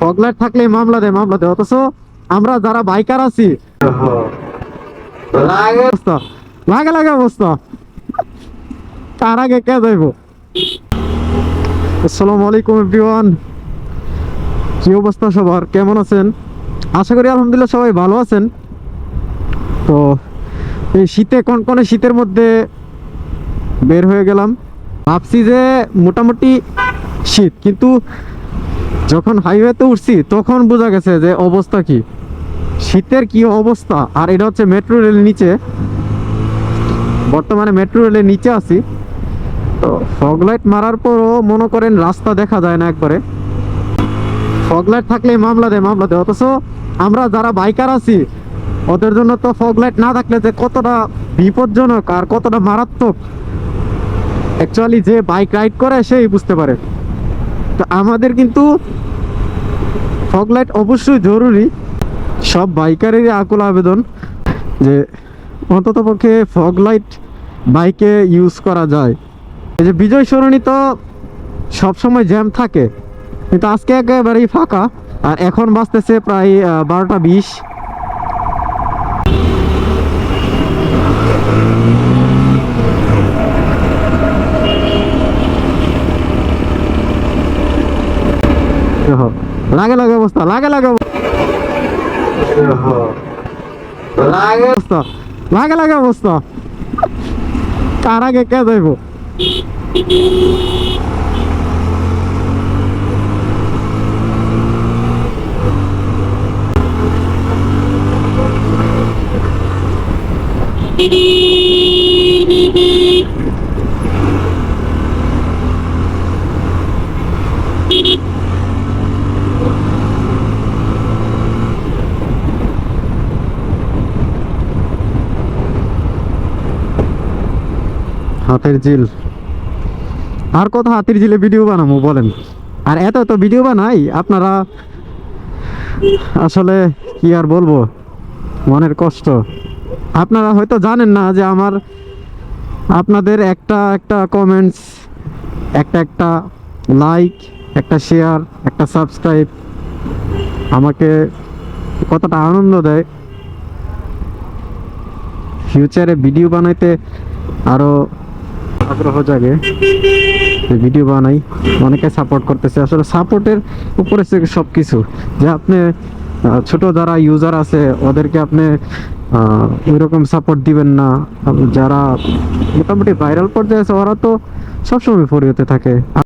Fog light থাকলে মামলা দেয় মামলা দেয়। অথচ আমরা যারা বাইকার আছি, লাগে লাগে অবস্থা। তার আগে কে যাইব? আসসালামু আলাইকুম এভরিওয়ান কি অবস্থা সবার? কেমন আছেন? আশা করি আলহামদুলিল্লাহ সবাই ভালো আছেন। তো এই শীতে, কনকনে শীতের মধ্যে বের হয়ে গেলাম। ভাবছি যে মোটামুটি শীত, কিন্তু যখন হাইওয়েতে উঠছি, তখন বোঝা গেছে যে অবস্থা কি। শীতের কি অবস্থা? আর এটা হচ্ছে মেট্রো রেলের নিচে। বর্তমানে মেট্রো রেলের নিচে আছি। তো ফগলাইট মারার পরও মনে করেন রাস্তা দেখা যায় না একবারে। ফগলাইট থাকলে মামলা দেয় মামলা দেয়। অথচ আমরা যারা বাইকার আছি, ওদের জন্য তো ফগলাইট না থাকলে যে কতটা বিপজ্জনক আর কতটা মারাত্মক। অ্যাকচুয়ালি যে বাইক রাইড করে, সেই বুঝতে পারে। তো আমাদের কিন্তু ফগলাইট অবশ্যই জরুরি। সব বাইকারেরই আকুল আবেদন যে অন্তত পক্ষে ফগ লাইট বাইকে ইউজ করা যায়। এই যে বিজয় সরণি তো সবসময় জ্যাম থাকে, কিন্তু আজকে একেবারেই ফাঁকা, আর এখন বাঁচতেছে প্রায় বারোটা বিশ। লাগে লাগে অবস্থা লাগে লাগে। লাগে অবস্থা লাগে লাগে অবস্থা। কার আগে কে যাইব? হাতের ঝিল আর কত হাতের ঝিলে ভিডিও বানাবো বলেন। আর এত এত ভিডিও বানাই, আপনারা আসলে কি আর বলব, মনের কষ্ট। আপনারা হয়তো জানেন না যে আমার, আপনাদের একটা একটা কমেন্টস একটা একটা লাইক একটা শেয়ার একটা সাবস্ক্রাইব আমাকে কতটা আনন্দ দেয়। ফিউচারে ভিডিও বানাইতে আরও আগ্রহ জাগে ভিডিও বানাই। অনেকে সাপোর্ট করতেছে। আসলে সাপোর্টের উপরে সব কিছু যে আপনি ছোট যারা ইউজার আছে, ওদেরকে আপনি ওই রকম সাপোর্ট দিবেন না। যারা মোটামুটি ভাইরাল পর্যায়ে আছে, ওরা তো সবসময় ফরিয়েতে থাকে।